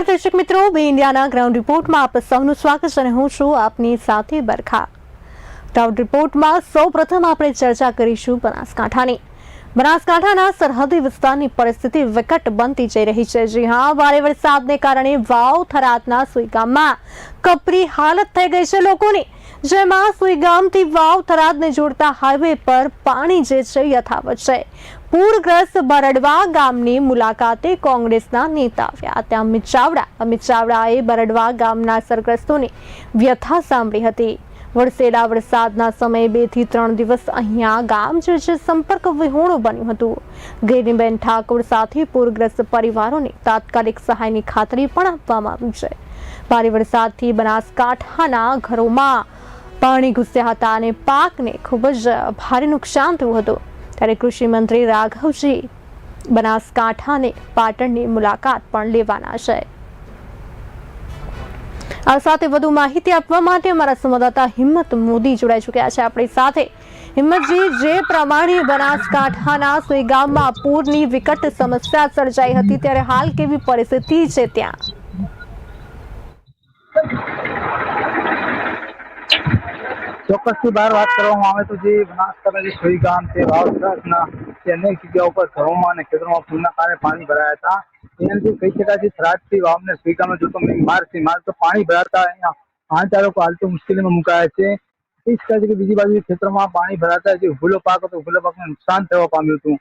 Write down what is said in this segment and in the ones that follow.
નમસ્કાર દર્શક મિત્રો, બે ઇન્ડિયાના ગ્રાઉન્ડ રિપોર્ટમાં આપ સૌનું સ્વાગત અને હું છું આપની સાથે બરખા. ગ્રાઉન્ડ રિપોર્ટમાં સૌ પ્રથમ આપણે ચર્ચા કરીશું બનાસકાંઠાની. બનાસકાંઠાના સરહદી વિસ્તારની પરિસ્થિતિ વિકટ બનતી જઈ રહી છે. જી હા, ભારે વરસાદને કારણે વાવ થરાદના સુઈગામમાં કપરી હાલત થઈ ગઈ છે લોકોની. જેમાં સુઈગામથી વાવ થરાદને જોડતા હાઈવે પર પાણી જે છે યથાવત છે. પૂરગ્રસ્ત બરડવા ગામની મુલાકાતે કોંગ્રેસના નેતા આવ્યા ત્યાં અમિત ચાવડા, અમિત ચાવડાએ બરડવા ગામના અસરગ્રસ્તોની વ્યથા સાંભળી હતી. વરસેલા વરસાદના સમયે બેથી ત્રણ દિવસ અહીંયા ગામ જે છે સંપર્ક વિહોણું બન્યું હતું. ગેરીબેન ઠાકોર સાથે પૂરગ્રસ્ત પરિવારોને તાત્કાલિક સહાયની ખાતરી પણ આપવામાં આવી છે. ભારે વરસાદથી બનાસકાંઠાના ઘરોમાં પાણી ઘૂસ્યા હતા અને પાકને ખૂબ જ ભારે નુકસાન થયું હતું. ત્યારે કૃષિ મંત્રી રાઘવજી બનાસકાંઠાને પાટણની મુલાકાત પણ લેવાના છે. આ સાથે વધુ માહિતી આપવા માટે અમારા સંવાદદાતા હિંમત મોદી જોડાઈ ચૂક્યા છે. આપણી સાથે હિંમતજી, જે પ્રમાણે બનાસકાંઠાના સુઈ ગામમાં પૂરની વિકટ સમસ્યા સર્જાઈ હતી, ત્યારે હાલ કેવી પરિસ્થિતિ છે ત્યાં? ચોક્કસથી બહાર વાત કરવામાં આવે તો જે બનાસકાંઠા જે સોઈ ગામ છે વાવસરાના તે અનેક જગ્યાઓ પર ઘરોમાં અને ખેતરોમાં પૂરના કારણે પાણી ભરાયા હતા. એનાથી કહી શકાય છે, થરાદથી વાવને સોઈ ગામનો જો તમે માર્ચથી માર્ચ તો પાણી ભરાતા અહીંયા વાહન ચાલકો હાલ તો મુશ્કેલીમાં મુકાયા છે. કહી શકાય છે કે બીજી બાજુ ખેતરોમાં પાણી ભરાતા જે ઉભેલો પાક હતો ઉભેલો પાકને નુકસાન થવા પામ્યું હતું.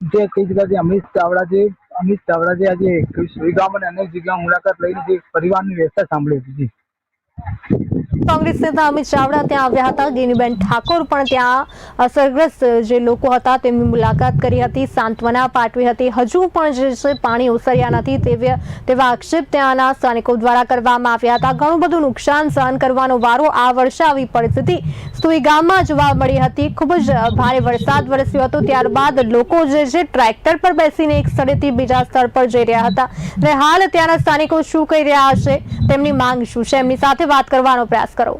જે કહી શકાય છે, અમિત ચાવડા જે અમિત ચાવડા જે આજે સોઈ ગામ અને અનેક જગ્યાઓ મુલાકાત લઈને જે પરિવારની વ્યવસ્થા સાંભળી હતી. જી કોંગ્રેસ નેતા અમિત ચાવડા ત્યાં આવ્યા હતા. ગેનીબેન ઠાકોર પણ ત્યાં અસરગ્રસ્ત જે લોકો હતા તેમની મુલાકાત કરી હતી, સાંત્વના પાઠવી હતી. હજુ પણ જે છે પાણી ઓસર્યા નથી તેવા આક્ષેપ ત્યાંના સ્થાનિકો દ્વારા કરવામાં આવ્યા હતા. ઘણું બધું નુકસાન સહન કરવાનો વારો આ વર્ષે આવી પરિસ્થિતિ સ્તુઈ ગામમાં જોવા મળી હતી. ખૂબ જ ભારે વરસાદ વરસ્યો હતો. ત્યારબાદ લોકો જે છે ટ્રેક્ટર પર બેસીને એક સ્થળેથી બીજા સ્થળ પર જઈ રહ્યા હતા. અને હાલ ત્યાંના સ્થાનિકો શું કહી રહ્યા હશે તેમની માંગ શું છે? એમની સાથે વાત કરવાનો પ્રયાસ કરો.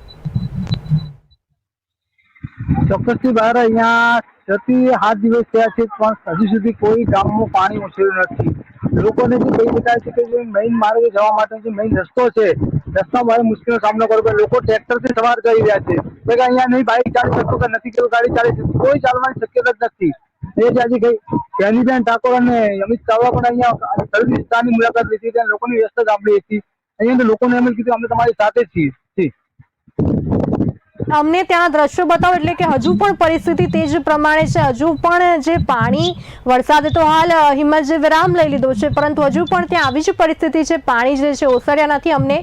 ચોક્કસથી બહાર અહીંયા છથી સાત દિવસ થયા છે, પણ હજી સુધી કોઈ ગામમાં પાણી ઉછળ્યું નથી. લોકોને જે કહી શકાય છે કે જે મેઇન માર્ગે જવા માટે જે મેઇન રસ્તો છે, રસ્તામાં મારે મુશ્કેલીનો સામનો કરવો પડે. લોકો ટ્રેક્ટરથી સવાર કરી રહ્યા છે. કે અહીંયા નહીં બાઇક ચાલી શકતો કે નથી કેવું ગાડી ચાલી શકતી કોઈ ચાલવાની શક્યતા જ નથી. એ જ આજે કઈ પહેલીબેન ઠાકોર અને અમિત ચાવડા પણ અહીંયા વિસ્તારની મુલાકાત લીધી હતી લોકોની વ્યવસ્થા સાંભળી હતી. અહીંયા લોકોને એમ કીધું અમે તમારી સાથે છીએ. અમને ત્યાં દ્રશ્યો બતાવો એટલે કે હજુ પણ પરિસ્થિતિ તે જ પ્રમાણે છે. હજુ પણ જે પાણી વરસાદે તો હાલ હિમત વિરામ લઈ લીધો છે પરંતુ હજુ પણ ત્યાં આવી જ પરિસ્થિતિ છે. પાણી જે છે ઓસર્યા નથી. અમને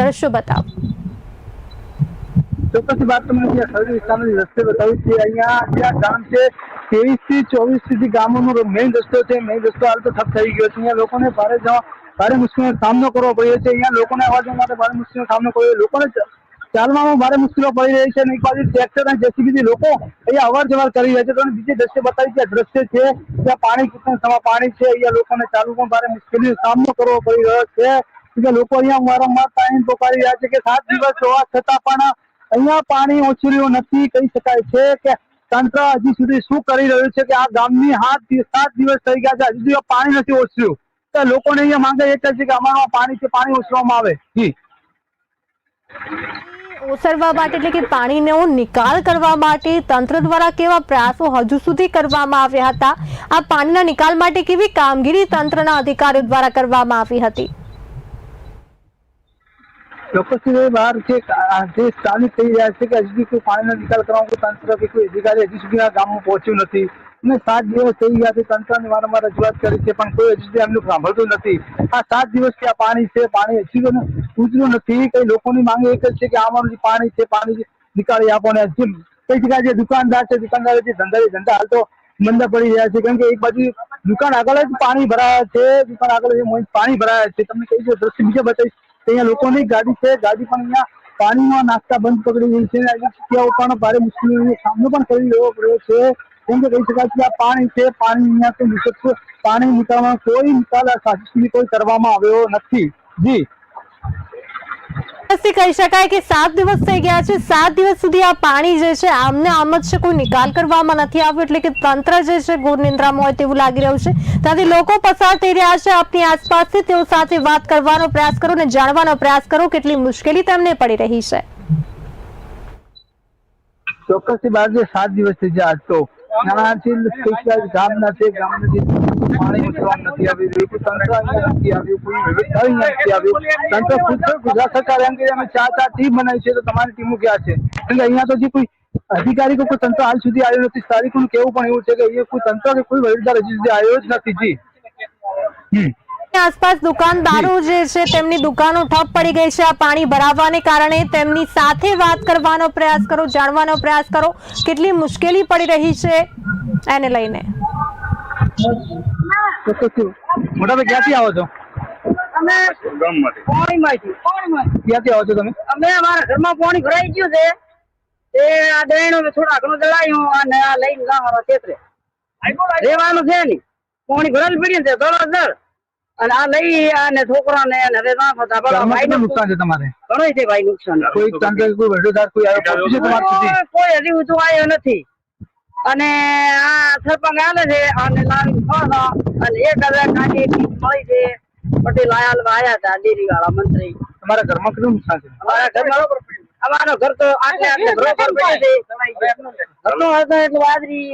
દ્રશ્યો બતાવો. ચોક્કસ વાત તમને જે શહેરી વિસ્તારનો રસ્તે બતાવી છે. અહીંયા જે ગામ છે ત્રેવીસથી ચોવીસ સુધી ગામોનો મેઇન રસ્તો છે. મેઇન રસ્તો હાલ તો ઠપ થઈ ગયો છે. અહીંયા લોકોને ભારે જવા ભારે મુશ્કેલીનો સામનો કરવો પડ્યો છે. અહીંયા લોકોને જવા માટે ભારે મુશ્કેલીનો સામનો કરવો લોકોને ચાલવામાં ભારે મુશ્કેલીઓ પડી રહી છે. અને એક બાજુ ટ્રેક્ટર અને જેસીબીથી લોકો અહીંયા અવર જવાર કરી રહ્યા છે. તો બીજે દ્રશ્ય બતાવી છે દ્રશ્ય છે, ત્યાં પાણી સમા પાણી છે. અહીંયા લોકોને ચાલવું પણ ભારે મુશ્કેલીનો સામનો કરવો પડી રહ્યો છે. કે લોકો અહીંયા વારંવાર પાણી પોકારી રહ્યા છે કે સાત દિવસ હોવા છતાં પણ અહીંયા પાણી ઓછું નથી. કહી શકાય છે કે તંત્ર હજી સુધી શું કરી રહ્યું છે કે આ ગામની સાત દિવસ થઈ ગયા છે. હજી સુધી પાણી નથી ઓછર્યું તો લોકોને અહીંયા માંગે એક જ છે કે અમારું પાણી છે પાણી ઓસરવામાં આવે. જી. ઓસરવા માટે એટલે કે પાણીનો નિકાલ કરવા માટે તંત્ર દ્વારા કેવા પ્રયાસો હજુ સુધી કરવામાં આવ્યા હતા? આ પાણીના નિકાલ માટે કેવી કામગીરી તંત્રના અધિકારીઓ દ્વારા કરવામાં આવી હતી? ચોક્કસથી બહાર છે જે સ્થાનિક કહી રહ્યા છે કે હજી કોઈ પાણીનો નિકાલ કરવાનું કોઈ તંત્ર કે કોઈ અધિકારી હજી સુધી ગામમાં પહોંચ્યું નથી. અને સાત દિવસ થઈ ગયા છે તંત્રને વારંવાર રજૂઆત કરી છે, પણ કોઈ હજી એમનું સાંભળતું નથી. આ સાત દિવસથી આ પાણી છે, પાણી હજી ઉતર્યું નથી. કઈ લોકોની માંગ એક જ છે કે આમાં પાણી છે, પાણી નીકાળી આપો ને હજી કઈ જગ્યાએ જે દુકાનદાર છે, દુકાનદાર જે ધંધા ધંધા હાલ તો મંદા પડી રહ્યા છે, કેમ કે એક બાજુ દુકાન આગળ જ પાણી ભરાયા છે, દુકાન આગળ પાણી ભરાયા છે. તમને કહી દો દ્રશ્ય બીજા બતાવીશ અહીંયા લોકોની ગાડી છે, ગાડી પણ અહીંયા પાણીમાં નાસ્તા બંધ પકડી ગઈ છે. અહીંયા પણ ભારે મુશ્કેલીનો સામનો પણ કરી લેવો પડ્યો છે. કેમ કે કહી શકાય કે આ પાણી છે પાણી અહીંયા તો નિકટ પાણી નીકાળવાનો કોઈ નિકાલ સાચી કોઈ કરવામાં આવ્યો નથી. જી. કહી શકાય કે સાત દિવસ થઈ ગયા છે. સાત દિવસ સુધી આ પાણી જે છે આમને આમ જ છે કોઈ નિકાલ કરવામાં નથી આવ્યો. એટલે કે તંત્ર જે છે ઘોર નિંદ્રામાં હોય તેવું લાગી રહ્યું છે. ત્યાંથી લોકો પસાર થઈ રહ્યા છે. આપની આસપાસથી તેઓ સાથે વાત કરવાનો પ્રયાસ કરો અને જાણવાનો પ્રયાસ કરો. કેટલી મુશ્કેલી તેમને પડી રહી છે. ચોક્કસથી બાર સાત દિવસ થઈ ગયા આજ તો. નાનાથી કેટલા ગામના નથી ગામ નથી પાણી ઉતરવા નથી આવ્યું કોઈ તંત્ર નથી આવ્યું, કોઈ વ્યવસ્થા નથી આવ્યું. તંત્ર ખુદ ગુજરાત સરકાર એમ કે અમે ચાર ચાર ટીમ બનાવી છે, તો તમારી ટીમો ક્યાં છે? એટલે અહીંયા તો જે કોઈ અધિકારી કોઈ તંત્ર હાલ સુધી આવ્યું નથી. તારીખનું કેવું પણ એવું છે કે અહીંયા કોઈ તંત્ર કે કોઈ વહીવટદાર હજી સુધી આવ્યો જ નથી, જી. હમ. આસપાસ દુકાનદારો જે. છે તેમની દુકાનો ઠપ પડી ગઈ છે. આ પાણી ભરાવાને કારણે તેમની સાથે વાત કરવાનો પ્રયાસ કરો જાણવાનો પ્રયાસ કરો. કેટલી મુશ્કેલી પડી રહી છે એને લઈને. મોટા ક્યાંથી આવો છો? અમે પાણીમાંથી પાણીમાંથી ક્યાંથી આવો છો તમે? અમે અમારા ઘરમાં પાણી ભરાઈ ગયું છે. એ આ દહીણો થોડા ઘણું દળાયું અને આ લઈને જવાનું ખેતરે. રેવાનું છે નહીં. પાણી ભરેલ પડ્યું છે અને આ લઈ અને છોકરાને અને ના થતા બોલો ભાઈ નુકસાન છે તમારે? ઘણું છે ભાઈ નુકસાન. કોઈ તંત્ર કોઈ વહીવટદાર કોઈ આવ્યો છે તમારા સુધી કોઈ હજી ઊંચું આવ્યો નથી. અને આ સરપંચ આલે છે અને લાવી ખાવા અને એક હજાર કાઢી મળી છે. પટેલ આયા આયા હતા ડેરી વાળા મંત્રી. તમારા ઘરમાં કેટલું નુકસાન છે? અમારા ઘરમાં અમારો ઘર તો આટલે આટલે બરોબર પડ્યો છે ઘરનો હતો એટલે વાદરી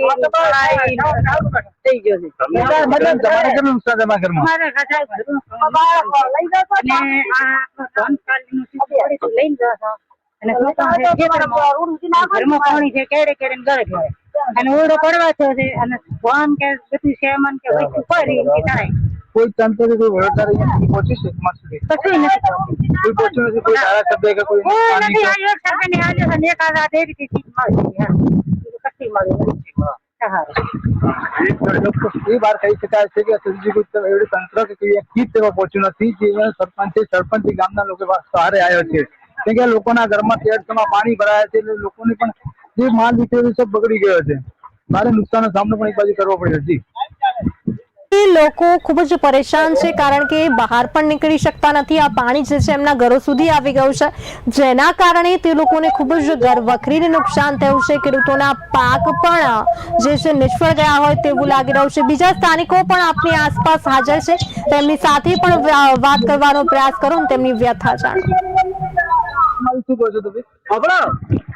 થઈ ગયો છે. તમારે મદદ કેટલું નુકસાન તમારા ઘરમાં અમારે કચાય લઈ જતો અને આ ધન કાલીનું સીધું લઈ જાવ અને પોતાનું ઘરમાં પાણી છે કેડે કેડે ઘરે ઘરે. અને ઓરડો પડવા થયો છે અને ફોન કે બધું સેમન કે વસ્તુ પડી એમ કે થાય. કોઈ તંત્ર કોઈ વડોદરા અહીંયા સુધી પહોંચ્યું છે તમારા સુધી. કશું નથી કોઈ પહોંચ્યું નથી કોઈ ધારાસભ્ય કે કોઈ નથી આવ્યો એક સરકારની આજે છે ને એક આ દે રીતે મળી છે કશું. એ કહી શકાય છે કે હજી કોઈ ત- તંત્ર કે કોઈ એક તેમાં પહોંચ્યું નથી જે અહીંયા સરપંચ સરપંચ એ ગામના લોકો સહારે આવ્યો છે. કેમ કે લોકોના ઘરમાં તેડસમાં પાણી ભરાયા છે એટલે લોકોને પણ જે માલ વિતરેલો છે બગડી ગયો છે. મારે નુકસાનનો સામનો પણ એક બાજુ કરવો પડ્યો એ લોકો ખૂબ જ પરેશાન છે કારણ કે બહાર પણ નીકળી શકતા નથી. આ પાણી જે છે એમના ઘરો સુધી આવી ગયું છે. જેના કારણે તે લોકોને ખૂબ જ ઘર વખરીને નુકસાન થયું છે. ખેડૂતોના પાક પણ જે છે, નિષ્ફળ ગયા હોય તેવું લાગી રહ્યું છે. બીજા સ્થાનિકો પણ આપની આસપાસ હાજર છે. તેમની સાથે પણ વાત કરવાનો પ્રયાસ કરો તેમની વ્યથા જાણો.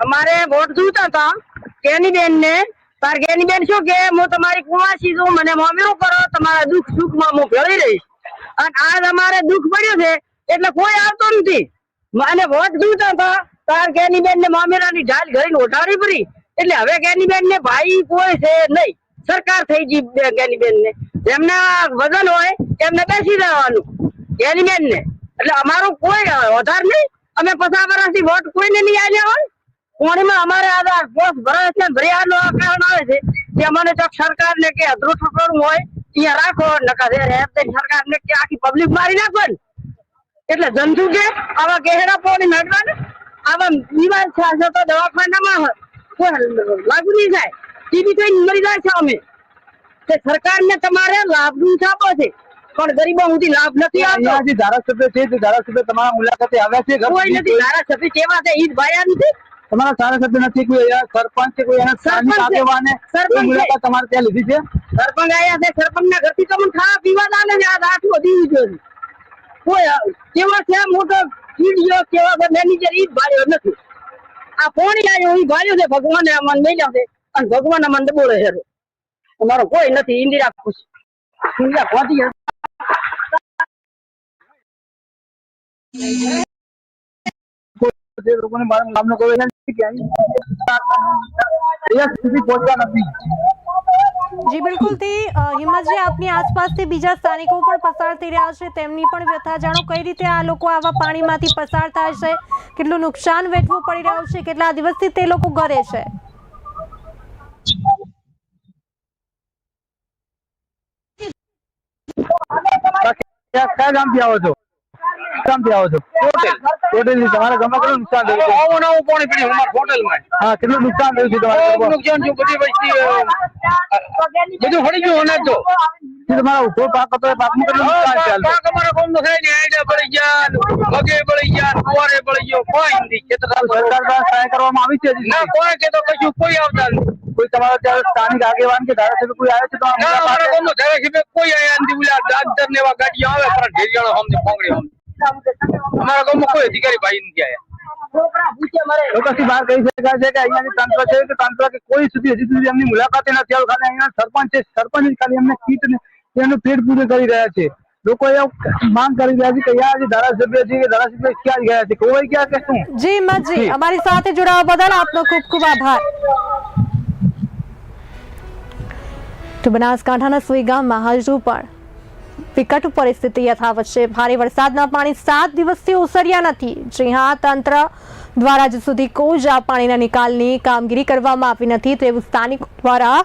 અમારે વોટ જોતા હતા. કેની બેન ને તાર કેની બેન શું કે, હું તમારી કુવાસી છું, મને મમ્મીઓ કરો, તમારા દુઃખ સુખમાં હું ભેળી રહીશ. અને આજ તમારે દુઃખ પડ્યું છે, એટલે કોઈ આવતો નથી. અને વોટ જોતા હતા તાર કેની બેન ને મામેરાની ઢાલ ઘડીને ઓઢાડી પડી. એટલે હવે કેની બેન ને ભાઈ કોઈ છે નહીં. સરકાર થઈ ગઈ કેની બેન ને જેમના વજન હોય, એમને બેસી રહેવાનું કેની બેન ને એટલે અમારું કોઈ વધાર નહીં. અમે પચાસ વર્ષથી વોટ કોઈને નહીં આવ્યા હોય. કોણીમાં અમારે આ પોસ્ટ ભરાય છે ભર્યાનો કારણ આવે છે કે અમને ચોક સરકાર ને કે અધરું ઠકરું હોય ત્યાં રાખો નકા સરકાર ને કે આખી પબ્લિક મારી નાખો ને. એટલે જંતુ કે આવા ગહેરા પોણી નડવા ને આવા બીમાર થશે તો દવાખાનામાં લાગુ નહીં જાય ટીબી થઈને મરી જાય છે અમે. તે સરકારને તમારે લાભ છાપો છે. પણ ગરીબો સુધી લાભ નથી આવતો. અહીંયા ધારાસભ્ય છે ધારાસભ્ય તમારા મુલાકાતે આવ્યા છે કોઈ નથી ધારાસભ્ય કેવા છે ઈ જ ભાયા નથી. તમારા ધારાસભ્ય નથી કોઈ અહીંયા સરપંચ છે કોઈ એના સ્થાનિક સરપંચ આગેવાને. મુલાકાત તમારે ત્યાં લીધી છે? સરપંચ આયા છે સરપંચ ના ઘરથી તમને ખાવા પીવા દાલે ને આ આટલો દીવી જોઈએ કોઈ કેવા છે મોટો વીડિયો કેવા છે મેનેજર ઈ ભાર્યો નથી. આ કોણ આવ્યો ઈ ભાર્યો છે ભગવાને અમને મેલ્યા છે અને ભગવાન અમને દબોળે છે અમારો કોઈ નથી ઇન્દિરા ખુશ. ઇન્દિરા પહોંચી. જે લોકોને મારા નામનો કે અહીંયા જી બિલકુલથી અ, હિંમતજી આપની આસપાસથી બીજા સ્થાનિકો પણ પસાર થઈ રહ્યા છે. તેમની પણ વ્યથા જાણો કઈ રીતે આ લોકો આવા પાણીમાંથી પસાર થાય છે? કેટલું નુકસાન વેઠવું પડી રહ્યું છે? કેટલા દિવસથી તે લોકો ઘરે છે? ક્યાં ગામથી આવો છો? ક્યાંથી આવો છો. ટોટલી તમારા ગામમાં કેટલું નુકસાન થયું છે. આવું નવું પાણી પીડ્યું અમારા હોટલમાં. હા કેટલું નુકસાન થયું છે તમારા? નુકસાન થયું બધી વસ્તી બધું ફરી ગયું અનાજ તો. તમારા ઊભો પાક હતો પાકમાં કેટલું નુકસાન છે? પાક અમારા નો થાય ને આઈડા પડી ગયા મગે પડી ગયા કુવારે પડી ગયો કોઈ નથી ખેતર સરકાર દ્વારા સહાય કરવામાં આવી છે ના? કોઈ કે તો કશું કોઈ આવતા નથી. કોઈ તમારા ત્યાં સ્થાનિક આગેવાન કે ધારાસભ્ય કોઈ આવે છે તો ના અમારા? ગામનો ધારાસભ્ય કોઈ આયા નથી બોલ્યા ડાક્ટર ને એવા ગાડીઓ આવે પણ ઢેરિયાળો હમણાં પોંગડી હમણાં અમારા ગામમાં કોઈ અધિકારી ભાઈ નથી આયા. છોકરા ભૂસે મરે. ચોક્કસથી બહાર કહી શકાય છે કે અહીંયાની તંત્ર છે કે તંત્ર કે કોઈ સુધી હજી સુધી એમની મુલાકાતે નથી આવ્યું? ખાલી અહીંયા સરપંચ છે સરપંચ ખાલી એમને કીટ ને પેટ પૂરું કરી રહ્યા છે. લોકો માંગ કરી રહ્યા છે કે ધારાસભ્ય છે કે ધારાસભ્ય ક્યાં ગયા છે? કોઈ ગયા કે શું? જી હિંમતજી અમારી સાથે જોડાવા બદલ આપનો ખૂબ ખૂબ આભાર. તો બનાસકાંઠાના સુઈ ગામમાં હજુ પણ વિકટ પરિસ્થિતિ યથાવત છે. ભારે વરસાદના પાણી સાત દિવસથી ઓસર્યા નથી. જી હા, તંત્ર દ્વારા હજુ સુધી કોઈ જ આ પાણીના નિકાલની કામગીરી કરવામાં આવી નથી. તેવું સ્થાનિક દ્વારા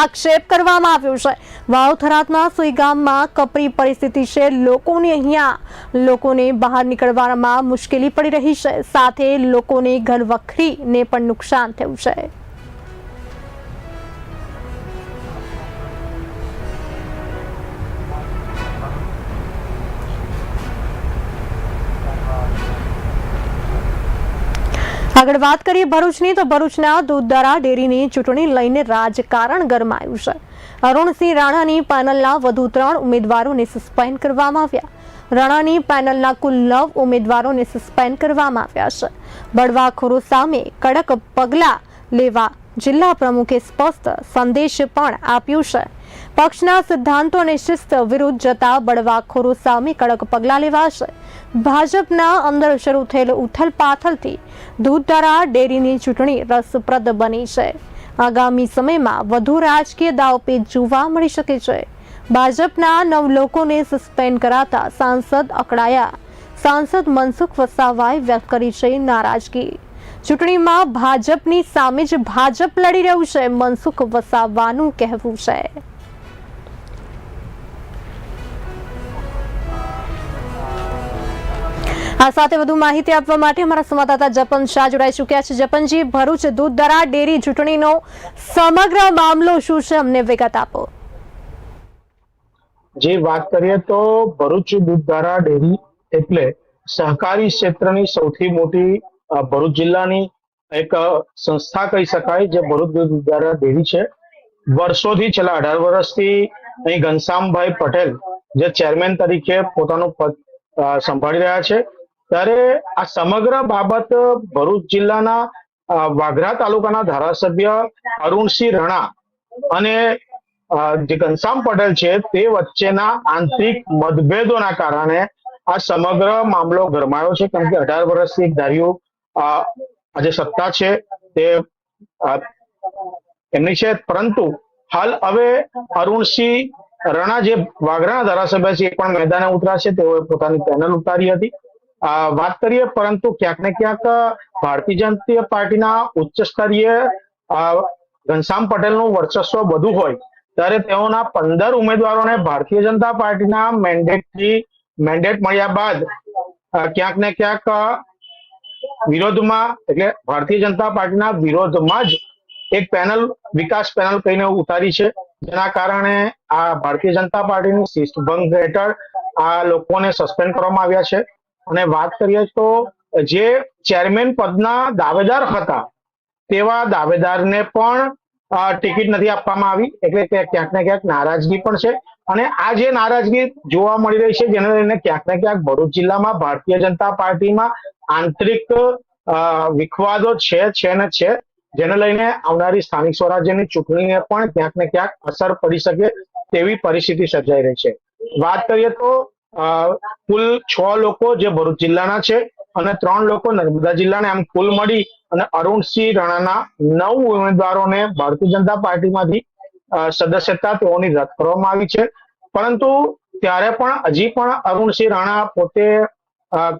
આક્ષેપ કરવામાં આવ્યો છે. વાવ થરાદના સુઈ ગામમાં કપરી પરિસ્થિતિ છે. લોકોને અહીંયા લોકોને બહાર નીકળવામાં મુશ્કેલી પડી રહી છે. સાથે લોકોને ઘર વખરીને પણ નુકસાન થયું છે. આગળ વાત કરીએ ભરૂચની, તો ભરૂચના દૂધદરા ડેરીની ચૂંટણી લઈને રાજકારણ ગરમાયું છે. અરુણસિંહ રાણાની પેનલના વધુ ત્રણ ઉમેદવારોને સસ્પેન્ડ કરવામાં આવ્યા. રાણાની પેનલના કુલ નવ ઉમેદવારોને સસ્પેન્ડ કરવામાં આવ્યા છે. બળવાખોરો સામે કડક પગલાં લેવા જિલ્લા પ્રમુખે સ્પષ્ટ સંદેશ પણ આપ્યું છે. પક્ષના સિદ્ધાંતો અને શિસ્ત વિરુદ્ધ જતા બળવાખોરો સામે કડક પગલાં લેવાશે. ભાજપના અંદર શરૂ થયેલ ઉથલપાથલથી દૂધધારા ડેરીની ચૂંટણી રસપ્રદ બની છે. આગામી સમયમાં વધુ રાજકીય દાવપેચ જોવા મળી શકે છે. ભાજપના નવ લોકોને સસ્પેન્ડ કરાતા સાંસદ અકળાયા. સાંસદ મનસુખ વસાવાએ વ્યક્ત કરી છે નારાજગી. ચૂંટણીમાં ભાજપની સામે જ ભાજપ લડી રહ્યું છે, મનસુખ વસાવાનું કહેવું છે. આ સાથે વધુ માહિતી આપવા માટે અમારા સંવાદદાતા જપન શાહ જોડાઈ ચૂક્યા છે. જપનજી, ભરૂચ દૂધદરા ડેરી ચૂંટણીનો સમગ્ર મામલો શું છે? અમને વિગત આપો. જે વાત કરીએ તો ભરૂચ દૂધધારા ડેરી એટલે સહકારી ક્ષેત્રની સૌથી મોટી ભરૂચ જિલ્લાની એક સંસ્થા કહી શકાય જે ભરૂચ દૂધધારા ડેરી છે. વર્ષોથી છેલ્લા અઢાર વર્ષથી અહીં ઘનશ્યામભાઈ પટેલ જે ચેરમેન તરીકે પોતાનું પદ સંભાળી રહ્યા છે. ત્યારે આ સમગ્ર બાબત ભરૂચ જિલ્લાના વાઘરા તાલુકાના ધારાસભ્ય અરુણસિંહ રણા અને જે ઘનશ્યામ પટેલ છે તે વચ્ચેના આંતરિક મતભેદોના કારણે આ સમગ્ર મામલો ગરમાયો છે. કેમ કે અઢાર વર્ષથી એક ધાર્યું આજે સત્તા છે તે એમની છે. પરંતુ હાલ હવે અરુણસિંહ રણા જે વાઘરાના ધારાસભ્ય છે એ પણ મેદાને ઉતરા છે. તેઓએ પોતાની પેનલ ઉતારી હતી. વાત કરીએ, પરંતુ ક્યાંક ને ક્યાંક ભારતીય જનતા પાર્ટીના ઉચ્ચ સ્તરીય ઘનશ્યામ પટેલનું વર્ચસ્વ વધુ હોય, ત્યારે તેઓના પંદર ઉમેદવારોને ભારતીય જનતા પાર્ટીના મેન્ડેટથી, મેન્ડેટ મળ્યા બાદ ક્યાંક ને ક્યાંક વિરોધમાં, એટલે ભારતીય જનતા પાર્ટીના વિરોધમાં જ એક પેનલ, વિકાસ પેનલ કહીને ઉતારી છે, જેના કારણે આ ભારતીય જનતા પાર્ટીની શિસ્તભંગ હેઠળ આ લોકોને સસ્પેન્ડ કરવામાં આવ્યા છે. અને વાત કરીએ તો જે ચેરમેન પદના દાવેદાર હતા, તેવા દાવેદારને પણ ટિકિટ નથી આપવામાં આવી. એટલે કે ક્યાંક ને ક્યાંક નારાજગી પણ છે. અને આ જે નારાજગી જોવા મળી રહી છે, જેને લઈને ક્યાંક ને ક્યાંક ભરૂચ જિલ્લામાં ભારતીય જનતા પાર્ટીમાં આંતરિક વિખવાદો છે છે ને છે. જેને લઈને આવનારી સ્થાનિક સ્વરાજ્યની ચૂંટણીને પણ ક્યાંક ને ક્યાંક અસર પડી શકે તેવી પરિસ્થિતિ સર્જાઈ રહી છે. વાત કરીએ તો કુલ છ લોકો જે ભરૂચ જિલ્લાના છે અને ત્રણ લોકો નર્મદા જિલ્લાના. એમ કુલ મળી અને અરુણસિંહ રાણાના નવ ઉમેદવારોને ભારતીય જનતા પાર્ટીમાંથી સદસ્યતા તેઓની રદ કરવામાં આવી છે. પરંતુ ત્યારે પણ હજી પણ અરુણસિંહ રાણા પોતે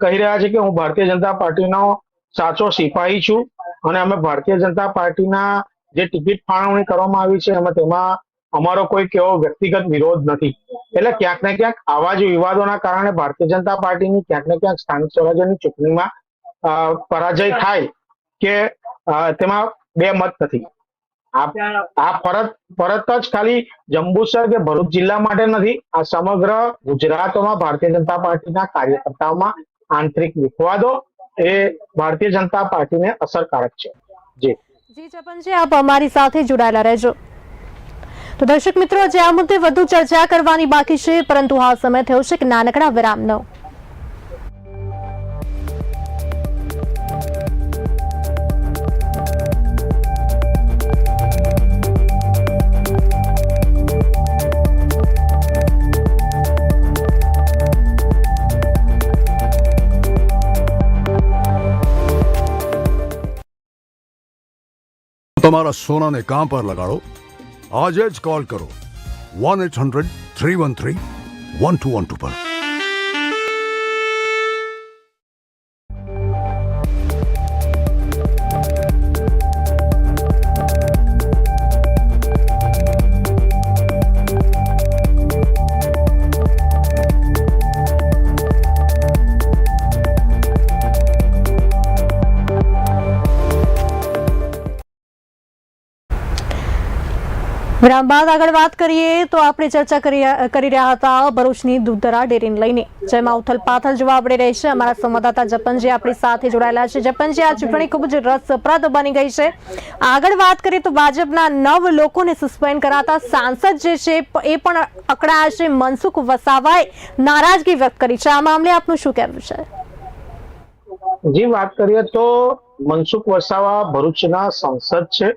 કહી રહ્યા છે કે હું ભારતીય જનતા પાર્ટીનો સાચો સિપાહી છું અને અમે ભારતીય જનતા પાર્ટીના જે ટિકિટ ફાળવણી કરવામાં આવી છે અમે તેમાં અમારો કોઈ કેવો વ્યક્તિગત વિરોધ નથી. એટલે ક્યાંક ને ક્યાંક આવા જ વિવાદોના કારણે ભારતીય જનતા પાર્ટીની ક્યાંક ને ક્યાંક સ્થાનિક સ્વરાજ્યની ચૂંટણીમાં પરાજય થાય કે તેમાં બે મત નથી. આ ફરત જ ખાલી જંબુસર કે ભરૂચ જિલ્લા માટે નથી, આ સમગ્ર ગુજરાતમાં ભારતીય જનતા પાર્ટીના કાર્યકર્તાઓમાં આંતરિક વિખવાદો એ ભારતીય જનતા પાર્ટીને અસરકારક છે. જી. જી જપનજી આપ અમારી સાથે જોડાયેલા રહેજો. તો દર્શક મિત્રો જે આ મુદ્દે વધુ ચર્ચા કરવાની બાકી છે, પરંતુ હાલ સમય થયો છે કે નાનકડા વિરામનો. તમારા સોનાને કાં પર લગાડો. આજે જ કોલ કરો one eight hundred three one three one two one two પર વિરામ બાદ આગળ વાત કરીએ તો આપણે ચર્ચા કરી રહ્યા હતા ભરૂચની દૂધરા ડેરીને લઈને, જેમાં ઉથલ પાથલ જોવા આપણે રહી છે. અમારા સંવાદદાતા જપનજી આપણી સાથે જોડાયેલા છે. જપનજી, આ ચૂંટણી ખૂબ જ રસપ્રદ બની ગઈ છે. આગળ વાત કરીએ તો ભાજપના નવ લોકોને સસ્પેન્ડ કરાતા સાંસદ જે છે, એ પણ અકળાયા છે. મનસુખ વસાવાએ નારાજગી વ્યક્ત કરી છે. આ મામલે આપનું શું કહેવું છે? જી, વાત કરીએ તો મનસુખ વસાવા ભરૂચના સંસદ છે.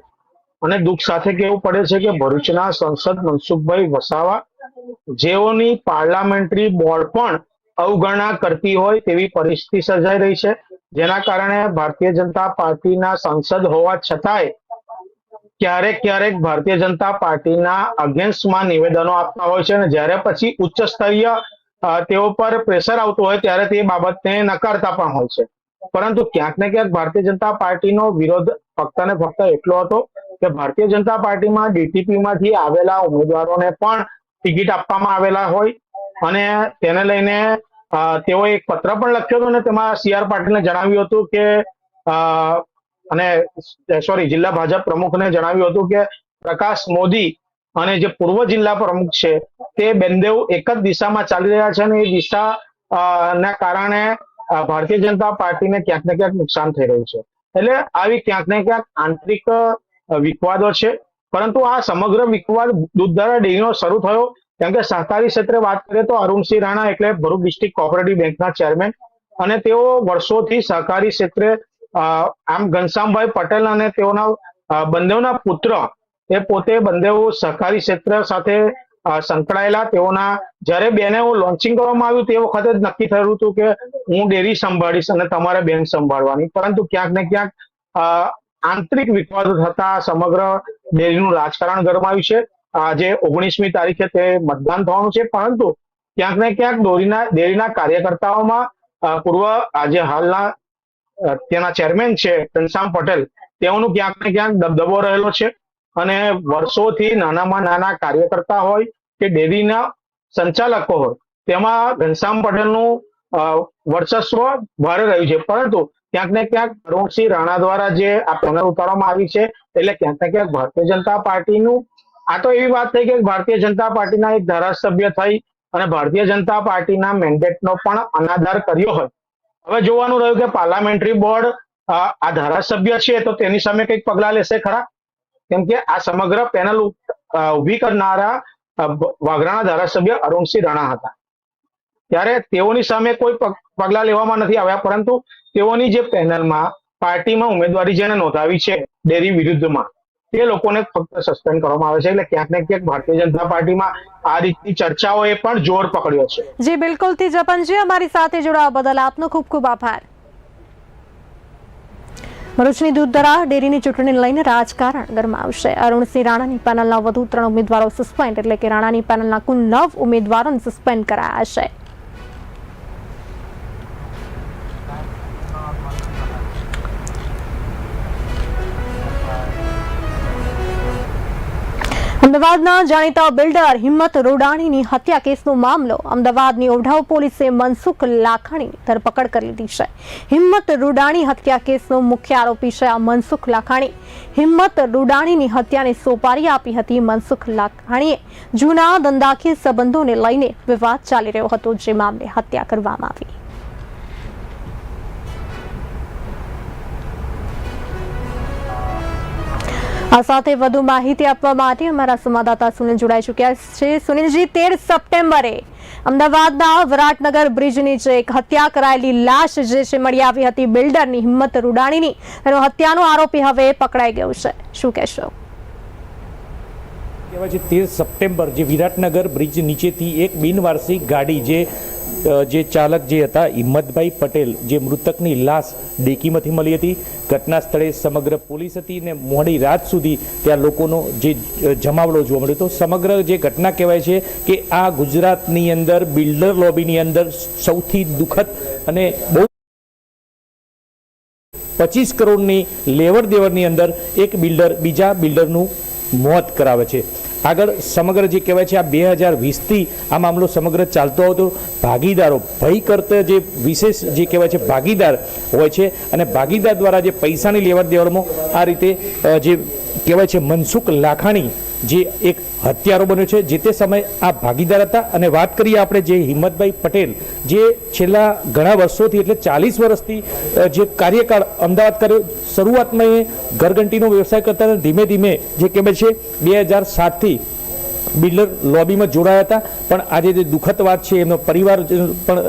અને દુઃખ સાથે કેવું પડે છે કે ભરૂચના સંસદ મનસુખભાઈ વસાવા જેઓની પાર્લામેન્ટરી બોર્ડ પણ અવગણના કરતી હોય તેવી પરિસ્થિતિ સર્જાઈ રહી છે. જેના કારણે ભારતીય જનતા પાર્ટીના સાંસદ હોવા છતાંય ક્યારેક ક્યારેક ભારતીય જનતા પાર્ટીના અગેન્સ્ટમાં નિવેદનો આપતા હોય છે અને જ્યારે પછી ઉચ્ચ સ્તરીય તેઓ પર પ્રેશર આવતું હોય ત્યારે તે બાબતને નકારતા પણ હોય છે. પરંતુ ક્યાંક ને ક્યાંક ભારતીય જનતા પાર્ટીનો વિરોધ ફક્ત ને ફક્ત એટલો હતો કે ભારતીય જનતા પાર્ટીમાં ડીટીપીમાંથી આવેલા ઉમેદવારોને પણ ટિકિટ આપવામાં આવેલા હોય અને તેને લઈને તેઓ એક પત્ર પણ લખ્યો હતો અને તેમાં સી આર પાટીલને જણાવ્યું હતું કે અને સોરી જિલ્લા ભાજપ પ્રમુખને જણાવ્યું હતું કે પ્રકાશ મોદી અને જે પૂર્વ જિલ્લા પ્રમુખ છે તે બેનદેવ એક જ દિશામાં ચાલી રહ્યા છે અને એ દિશા ના કારણે ભારતીય જનતા પાર્ટીને ક્યાંક ને ક્યાંક નુકસાન થઈ રહ્યું છે. એટલે આવી ક્યાંક ને ક્યાંક આંતરિક વિખવાદો છે. પરંતુ આ સમગ્ર વિખવાદ દૂધધારા ડેરીનો શરૂ થયો. કેમ કે સહકારી ક્ષેત્રે વાત કરીએ તો અરુણસિંહ રાણા એટલે ભરૂચ ડિસ્ટ્રિક્ટ કોઓપરેટિવ બેંકના ચેરમેન અને તેઓ વર્ષોથી સહકારી ક્ષેત્રે આમ ઘનશ્યામભાઈ પટેલ અને તેઓના બંદેવના પુત્ર એ પોતે બંદેવ સહકારી ક્ષેત્ર સાથે સંકળાયેલા. તેઓના, જ્યારે બેને લોન્ચિંગ કરવામાં આવ્યું તે વખતે જ નક્કી થયું હતું કે હું ડેરી સંભાળીશ અને તમારે બેંક સંભાળવાની. પરંતુ ક્યાંક ને ક્યાંક આંતરિક વિખવાદો થતા સમગ્ર ડેરીનું રાજકારણ ગરમાયું છે. આજે ઓગણીસમી તારીખે તે મતદાન થવાનું છે, પરંતુ ક્યાંક ને ક્યાંક ડોરીના, ડેરીના કાર્યકર્તાઓમાં પૂર્વ આજે હાલના તેના ચેરમેન છે, ઘનશ્યામ પટેલ, તેઓનું ક્યાંક ને ક્યાંક દબદબો રહેલો છે અને વર્ષોથી નાનામાં નાના કાર્યકર્તા હોય કે ડેરીના સંચાલકો હોય, તેમાં ઘનશ્યામ પટેલનું વર્ચસ્વ ભારે રહ્યું છે. પરંતુ ક્યાંક ને ક્યાંક અરુણસિંહ રાણા દ્વારા જે આ પેનલ ઉતારવામાં આવી છે, એટલે ક્યાંક ને ક્યાંક ભારતીય જનતા પાર્ટીનું, આ તો એવી વાત થઈ કે ભારતીય જનતા પાર્ટીના એક ધારાસભ્ય થઈ અને ભારતીય જનતા પાર્ટીના મેન્ડેટનો પણ અનાદાર કર્યો હોય. હવે જોવાનું રહ્યું કે પાર્લામેન્ટરી બોર્ડ આ ધારાસભ્ય છે તો તેની સામે કંઈક પગલાં લેશે ખરા? કેમ કે આ સમગ્ર પેનલ ઊભી કરનારા વાઘરાણા ધારાસભ્ય અરુણસિંહ રાણા હતા. ત્યારે તેઓની સામે કોઈ પગલાં લેવામાં નથી આવ્યા, પરંતુ તેઓની જે પેનલમાં પાર્ટીમાં ઉમેદવારી જેને નોંધાવી છે ડેરી વિરુદ્ધમાં, તે લોકોને ફક્ત સસ્પેન્ડ કરવામાં આવે છે. એટલે ક્યાંક ને ક્યાંક ભારતીય જનતા પાર્ટીમાં આ રીતની ચર્ચાઓએ પણ જોર પકડ્યો છે. જી, બિલકુલ. થી જપનજી, અમારી સાથે જોડાવા બદલ આપનો ખૂબ ખૂબ આભાર. ભરૂચની દૂધધરા ડેરીની ચૂંટણીને લઈને રાજકારણ ગરમાવશે. અરુણસિંહ રાણાની પેનલના વધુ ત્રણ ઉમેદવારો સસ્પેન્ડ એટલે કે રાણાની પેનલના કુલ નવ ઉમેદવારોને સસ્પેન્ડ કરાયા છે. અમદાવાદના જાણીતા બિલ્ડર હિંમત રોડાણીની હત્યા કેસનો મામલો. અમદાવાદની ઓઢાવ પોલીસે મનસુખ લાખાણીની ધરપકડ કરી લીધી છે. હિંમત રોડાણી હત્યા કેસનો મુખ્ય આરોપી છે આ મનસુખ લાખાણી. હિંમત રોડાણીની હત્યાને સોપારી આપી હતી મનસુખ લાખાણીએ. જૂના ધંધાકીય સંબંધોને લઈને વિવાદ ચાલી રહ્યો હતો જે મામલે હત્યા કરવામાં આવી. આ સાથે વધુ માહિતી આપવા માટે અમારા સંવાદદાતા સુનિલ જોડાઈ ચૂક્યા છે. સુનિલજી, તેર સપ્ટેમ્બરે અમદાવાદના વિરાટનગર બ્રિજ નીચે એક હત્યા કરાયેલી લાશ જે છે મળી આવી હતી બિલ્ડરની હિંમત રૂડાણીની, એનો હત્યાનો આરોપી હવે પકડાઈ ગયો છે. શું કહેશો? કહેવાય છે, તેર સપ્ટેમ્બર જે વિરાટનગર બ્રિજ નીચેથી એક બિનવારસી ગાડી જે જે ચાલક જે હતા, હિંમતભાઈ પટેલ, જે મૃતકની લાશ ડેકીમાંથી મળી હતી. ઘટના સ્થળે સમગ્ર પોલીસ હતી ને મોડી રાત સુધી ત્યાં લોકોનો જે જમાવડો જોવા મળ્યો તો સમગ્ર જે ઘટના કહેવાય છે કે આ ગુજરાતની અંદર, બિલ્ડર લોબીની અંદર સૌથી દુઃખદ અને બહુ પચીસ કરોડની લેવડ દેવડની અંદર એક બિલ્ડર બીજા બિલ્ડરનું મોત કરાવે છે. આગળ સમગ્ર જે કહેવાય છે આ બે હજાર વીસથી આ મામલો સમગ્ર ચાલતો હતો ભાગીદારો ભય કરતા જે વિશેષ જે કહેવાય છે ભાગીદાર હોય છે અને ભાગીદાર દ્વારા જે પૈસાની લેવડ દેવડમાં આ રીતે જે કહેવાય છે, મનસુખ લાખાણી જે એક હત્યારો બન્યો છે, જે તે સમયે આ ભાગીદાર હતા. અને વાત કરીએ આપણે જે હિંમતભાઈ પટેલ, જે છેલ્લા ઘણા વર્ષોથી એટલે ચાલીસ વર્ષથી જે કાર્યકાળ અમદાવાદ કર્યો, શરૂઆતમાં એ ઘરઘંટીનો વ્યવસાય કરતા ધીમે ધીમે જે કહેવાય છે, બે હજાર સાતથી બિલ્ડર લોબીમાં જોડાયા હતા. પણ આજે જે દુઃખદ વાત છે, એમનો પરિવાર પણ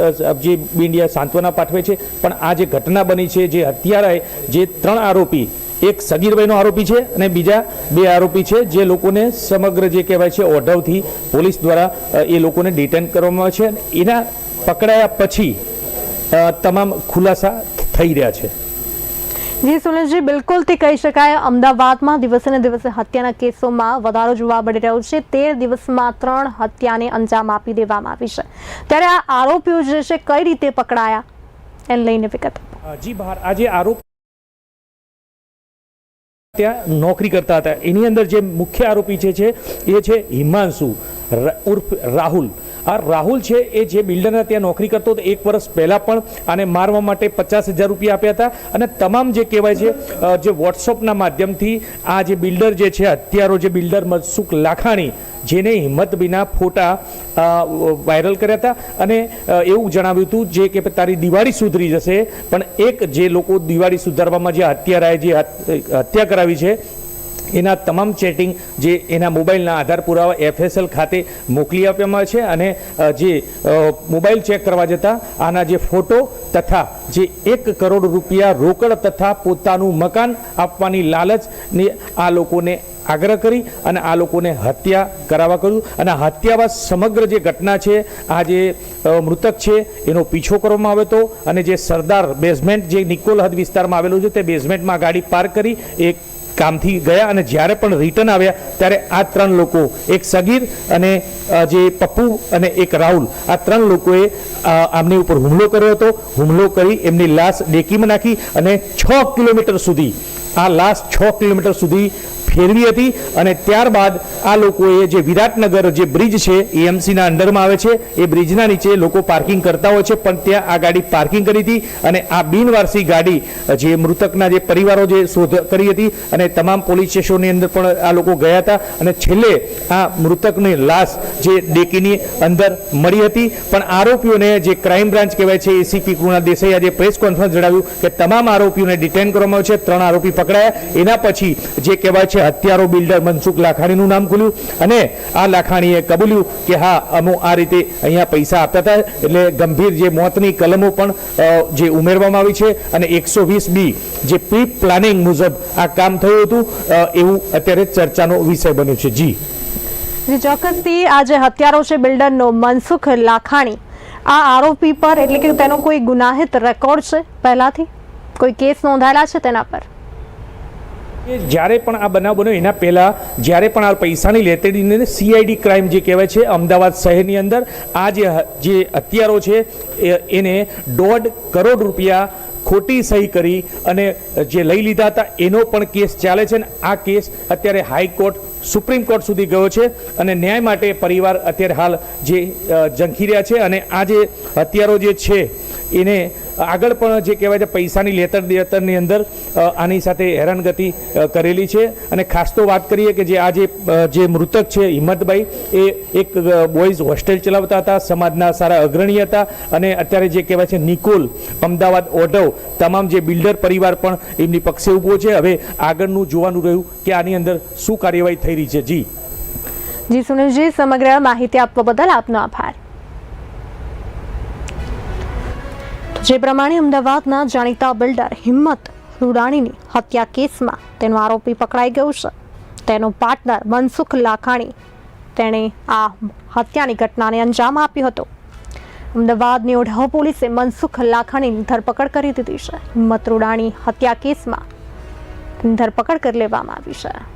જે બિંડિયા સાંત્વના પાઠવે છે. પણ આ જે ઘટના બની છે, જે હત્યારાએ જે ત્રણ આરોપી એક સગીરભાઈનો આરોપી છે અને બીજા બે આરોપી છે જે લોકોને સમગ્ર જે કહેવાય છે ઓઢવથી પોલીસ દ્વારા એ લોકોને ડિટેન કરવામાં આવે છે. એના પકડાયા પછી તમામ ખુલાસા થઈ રહ્યા છે. જી સુનિલજી તે કહી શકાય અમદાવાદમાં દિવસે ને દિવસે હત્યાના કેસોમાં વધારો જોવા મળી રહ્યો છે. તેર દિવસમાં ત્રણ હત્યાને અંજામ આપી દેવામાં આવી છે. ત્યારે આ આરોપીઓ જે છે કઈ રીતે પકડાયા? એને લઈને વિગત જી બહાર આજે આરોપ ત્યાં નોકરી કરતા હતા. એની અંદર જે મુખ્ય આરોપી છે, એ છે હિમાંશુ ઉર્ફ રાહુલ. આ રાહુલ છે, એ જે બિલ્ડરના ત્યાં નોકરી કરતો હતો, એક વર્ષ પહેલાં પણ આને મારવા માટે પચાસ હજાર રૂપિયા આપ્યા હતા. અને તમામ જે કહેવાય છે જે વોટ્સઅપના માધ્યમથી આ જે બિલ્ડર જે છે હત્યારો જે બિલ્ડર મનસુખ લાખાણી, જેને હિંમત વિના ફોટા વાયરલ કર્યા હતા. અને એવું જણાવ્યું હતું જે કે તારી દિવાળી સુધરી જશે, પણ એક જે લોકો દિવાળી સુધારવામાં જે હત્યારાએ જે હત્યા કરાવી છે એના તમામ ચેટિંગ જે એના મોબાઈલના આધાર પુરાવા એફએસએલ ખાતે મોકલી આપવામાં છે અને જે મોબાઈલ ચેક કરવા જતાં આના જે ફોટો તથા જે એક કરોડ રૂપિયા રોકડ તથા પોતાનું મકાન આપવાની લાલચને આ લોકોને આગ્રહ કરી અને આ લોકોને હત્યા કરાવવા કર્યું અને હત્યા બાદ સમગ્ર જે ઘટના છે, આ જે મૃતક છે, એનો પીછો કરવામાં આવ્યો હતો. અને જે સરદાર બેઝમેન્ટ જે નિકોલ હદ વિસ્તારમાં આવેલું છે, તે બેઝમેન્ટમાં ગાડી પાર્ક કરી એક કામથી ગયા અને જ્યારે પણ રિટર્ન આવ્યા, ત્યારે આ ત્રણ લોકો, એક સગીર અને જે પપ્પુ અને એક રાહુલ, આ ત્રણ લોકોએ આમની ઉપર હુમલો કર્યો હતો. હુમલો કરી એમની લાશ ડેકીમાં નાખી અને છ કિલોમીટર સુધી, આ લાશ છ કિલોમીટર સુધી ફેરવી હતી અને ત્યારબાદ આ લોકોએ જે વિરાટનગર જે બ્રિજ છે, એએમસીના અંડરમાં આવે છે, એ બ્રિજના નીચે લોકો પાર્કિંગ કરતા હોય છે, પણ ત્યાં આ ગાડી પાર્કિંગ કરી હતી અને આ બિનવારસી ગાડી જે મૃતકના જે પરિવારો જે શોધ કરી હતી અને તમામ પોલીસ સ્ટેશનની અંદર પણ આ લોકો ગયા હતા અને છેલ્લે આ મૃતકની લાશ જે ડેકીની અંદર મળી હતી. પણ આરોપીઓને જે ક્રાઇમ બ્રાન્ચ કહેવાય છે, એસીપી કૃણાલ દેસાઈ આજે પ્રેસ કોન્ફરન્સ જણાવ્યું કે તમામ આરોપીઓને ડિટેન કરવામાં આવ્યા છે, ત્રણ આરોપી પકડાયા. એના પછી જે કહેવાય છે હત્યારો બિલ્ડર મનસુખ લાખાણીનું નામ ખુલ્યું અને આ લાખાણીએ કબૂલ્યું કે હા, અમુ આ રીતે અહીંયા પૈસા આપતા હતા. એટલે ગંભીર જે મોતની કલમો પણ જે ઉમેરવામાં આવી છે અને એકસો વીસ બી જે પ્રી પ્લાનિંગ મુજબ આ કામ થયું હતું એવું અત્યારે ચર્ચાનો વિષય બન્યો છે. જી. જી, ચોક્કસથી આ જે હત્યારો છે બિલ્ડરનો મનસુખ લાખાણી, આ આરોપી પર એટલે કે તેનો કોઈ ગુનાહિત રેકોર્ડ છે પહેલાથી? કોઈ કેસ નોંધાયેલા છે તેના પર? કે જ્યારે પણ આ બનાવ બન્યો, એના પહેલાં જ્યારે પણ આ પૈસાની લેતેડીને સીઆઈડી ક્રાઇમ જે કહેવાય છે, અમદાવાદ શહેરની અંદર, આ જે જે હત્યારો છે, એ- એને દોઢ કરોડ રૂપિયા ખોટી સહી કરી અને જે લઈ લીધા હતા, એનો પણ કેસ ચાલે છે અને આ કેસ અત્યારે હાઈકોર્ટ સુપ્રીમ કોર્ટ સુધી ગયો છે અને ન્યાય માટે પરિવાર અત્યારે હાલ જે ઝંખી રહ્યા છે અને આ જે હત્યારો જે છે, એને આગળ પણ જે કહેવાય છે, પૈસાની લેતર દેતરની અંદર આની સાથે હેરાનગતિ કરેલી છે. અને ખાસ તો વાત કરીએ કે જે આ જે મૃતક છે, હિંમતભાઈ, એ એક બોયઝ હોસ્ટેલ ચલાવતા હતા, સમાજના સારા અગ્રણી હતા. અને અત્યારે જે કહેવાય છે, નિકોલ, અમદાવાદ, ઓઢવ, તમામ જે બિલ્ડર પરિવાર પણ એમની પક્ષે ઊભો છે. હવે આગળનું જોવાનું રહ્યું કે આની અંદર શું કાર્યવાહી થઈ રહી છે. જી. જી, સુનિલજી, સમગ્ર માહિતી આપવા બદલ આપનો આભાર. જે પ્રમાણે અમદાવાદના જાણીતા બિલ્ડર હિંમત રૂડાણીની હત્યા કેસમાં તેનો આરોપી પકડાઈ ગયો છે. તેનો પાર્ટનર મનસુખ લાખાણી તેણે આ હત્યાની ઘટનાને અંજામ આપ્યો હતો. અમદાવાદની ઓઢવ પોલીસે મનસુખ લાખાણીની ધરપકડ કરી દીધી છે. હિંમત રૂડાણી હત્યા કેસમાં ધરપકડ કરી લેવામાં આવી છે.